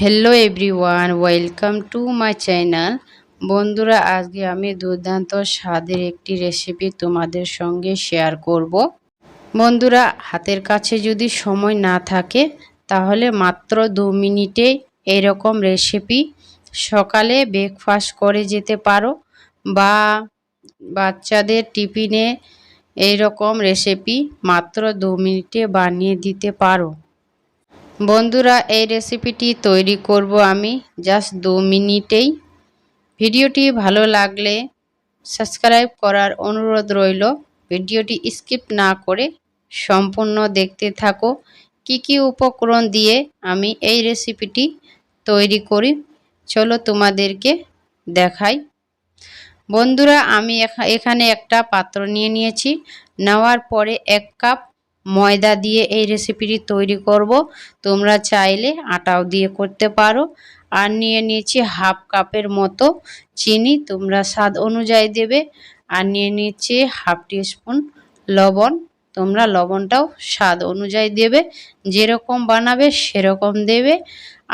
Hello everyone welcome to my channel বন্ধুরা, আজকে আমি দুর্দান্ত স্বাদের একটি রেসিপি তোমাদের সঙ্গে শেয়ার করব। বন্ধুরা, হাতের কাছে যদি সময় না থাকে, তাহলে মাত্র দু মিনিটে এরকম রেসিপি সকালে ব্রেকফাস্ট করে যেতে পারো বা বাচ্চাদের টিফিনে এইরকম রেসিপি মাত্র দু মিনিটে বানিয়ে দিতে পারো। বন্ধুরা, এই রেসিপিটি তৈরি করব আমি জাস্ট দু মিনিটেই। ভিডিওটি ভালো লাগলে সাবস্ক্রাইব করার অনুরোধ রইল। ভিডিওটি স্কিপ না করে সম্পূর্ণ দেখতে থাকো। কি কি উপকরণ দিয়ে আমি এই রেসিপিটি তৈরি করি, চলো তোমাদেরকে দেখাই। বন্ধুরা, আমি এখানে একটা পাত্র নিয়ে নিয়েছি। নেওয়ার পরে এক কাপ ময়দা দিয়ে এই রেসিপিটি তৈরি করব। তোমরা চাইলে আটাও দিয়ে করতে পারো। আর নিয়ে নিয়েছি হাফ কাপের মতো চিনি, তোমরা স্বাদ অনুযায়ী দেবে। আর নিয়ে নিয়েছি হাফ টি স্পুন লবণ, তোমরা লবণটাও স্বাদ অনুযায়ী দেবে। যেরকম বানাবে সেরকম দেবে।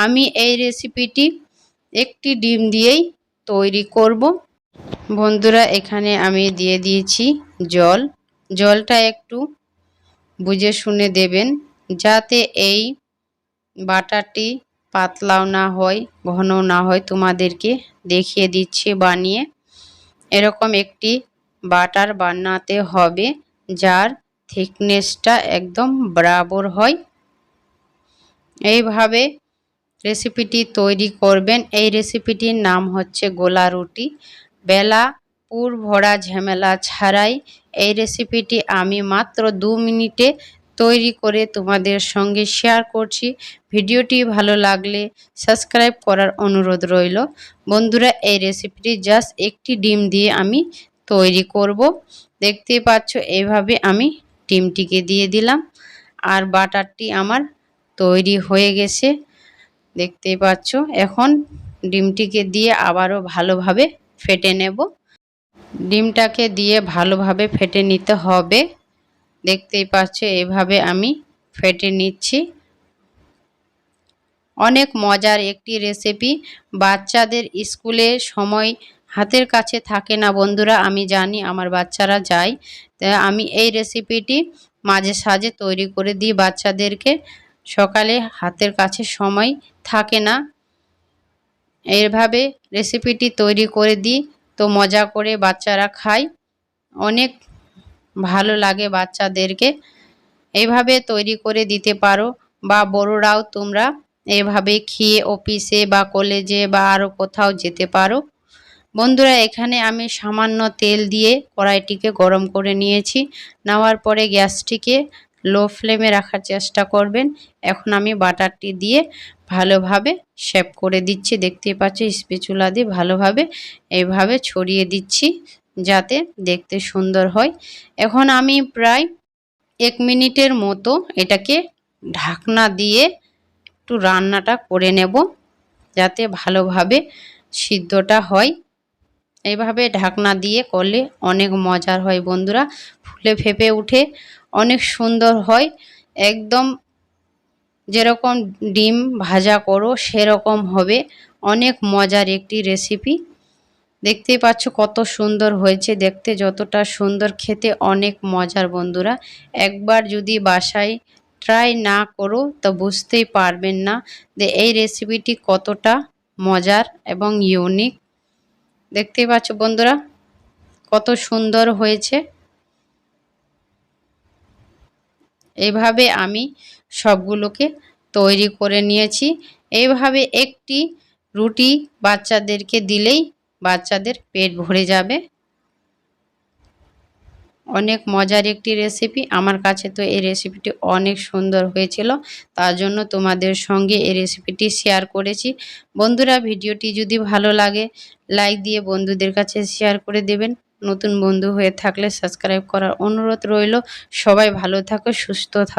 আমি এই রেসিপিটি একটি ডিম দিয়েই তৈরি করব। বন্ধুরা, এখানে আমি দিয়ে দিয়েছি জল। জলটা একটু বুঝে শুনে দেবেন, যাতে এই বাটারটি পাতলাও না হয় ঘন না হয় তোমাদেরকে দেখিয়ে দিচ্ছি বানিয়ে। এরকম একটি বাটার বানাতে হবে, যার থিকনেসটা একদম বরাবর হয়। এইভাবে রেসিপিটি তৈরি করবেন। এই রেসিপিটির নাম হচ্ছে গোলা রুটি। বেলা পুর ভরা ঝামেলা ছাড়াই এই রেসিপিটি আমি মাত্র দু মিনিটে তৈরি করে তোমাদের সঙ্গে শেয়ার করছি। ভিডিওটি ভালো লাগলে সাবস্ক্রাইব করার অনুরোধ রইল। বন্ধুরা, এই রেসিপিটি জাস্ট একটি ডিম দিয়ে আমি তৈরি করব। দেখতেই পাচ্ছ এইভাবে আমি ডিমটিকে দিয়ে দিলাম। আর বাটারটি আমার তৈরি হয়ে গেছে। দেখতেই পাচ্ছ, এখন ডিমটিকে দিয়ে আবারও ভালোভাবে ফেটে নেব। ডিমটাকে দিয়ে ভালোভাবে ফেটে নিতে হবে। দেখতেই পাচ্ছ, এভাবে আমি ফেটে নিচ্ছি। অনেক মজার একটি রেসিপি বাচ্চাদের স্কুলে সময় হাতের কাছে থাকে না বন্ধুরা, আমি জানি, আমার বাচ্চারা যায়। আমি এই রেসিপিটি মাঝে সাঝে তৈরি করে দিই বাচ্চাদেরকে। সকালে হাতের কাছে সময় থাকে না। এভাবে রেসিপিটি তৈরি করে দিই। তো মজা করে বাচ্চারা খায়। অনেক ভালো লাগে বাচ্চাদেরকে। এইভাবে তৈরি করে দিতে পারো বা বড়রাও তোমরা এভাবে খেয়ে অফিসে বা কলেজে বা আরও কোথাও যেতে পারো। বন্ধুরা, এখানে আমি সামান্য তেল দিয়ে কড়াইটিকে গরম করে নিয়েছি। নেওয়ার পরে গ্যাসটিকে লো ফ্লেমে রাখার চেষ্টা করবেন। এখন আমি বাটারটি দিয়ে ভালোভাবে শেপ করে দিচ্ছি। দেখতে পাচ্ছি, স্পেচুলা দিয়ে ভালোভাবে এইভাবে ছড়িয়ে দিচ্ছি যাতে দেখতে সুন্দর হয়। এখন আমি প্রায় এক মিনিটের মতো এটাকে ঢাকনা দিয়ে একটু রান্নাটা করে নেব যাতে ভালোভাবে সিদ্ধটা হয়। এইভাবে ঢাকনা দিয়ে করলে অনেক মজার হয় বন্ধুরা। ফুলে ফেপে উঠে অনেক সুন্দর হয়। একদম যেরকম ডিম ভাজা করো, সেরকম হবে। অনেক মজার একটি রেসিপি দেখতেই পাচ্ছ কত সুন্দর হয়েছে, দেখতে যতটা সুন্দর, খেতে অনেক মজার বন্ধুরা। একবার যদি বাসায় ট্রাই না করো, তো বুঝতেই পারবেন না যে এই রেসিপিটি কতটা মজার এবং ইউনিক দেখতেই পাচ্ছ বন্ধুরা, কত সুন্দর হয়েছে। এইভাবে আমি সবগুলোকে তৈরি করে নিয়েছি। এইভাবে একটি রুটি বাচ্চাদেরকে দিলেই বাচ্চাদের পেট ভরে যাবে। অনেক মজার একটি রেসিপি আমার কাছে তো এই রেসিপিটি অনেক সুন্দর হয়েছিল, তার জন্য তোমাদের সঙ্গে এই রেসিপিটি শেয়ার করেছি। বন্ধুরা, ভিডিওটি যদি ভালো লাগে লাইক দিয়ে বন্ধুদের কাছে শেয়ার করে দেবেন। নতুন বন্ধু হয়ে থাকলে সাবস্ক্রাইব করার অনুরোধ রইল। সবাই ভালো থাকো, সুস্থ থাকো।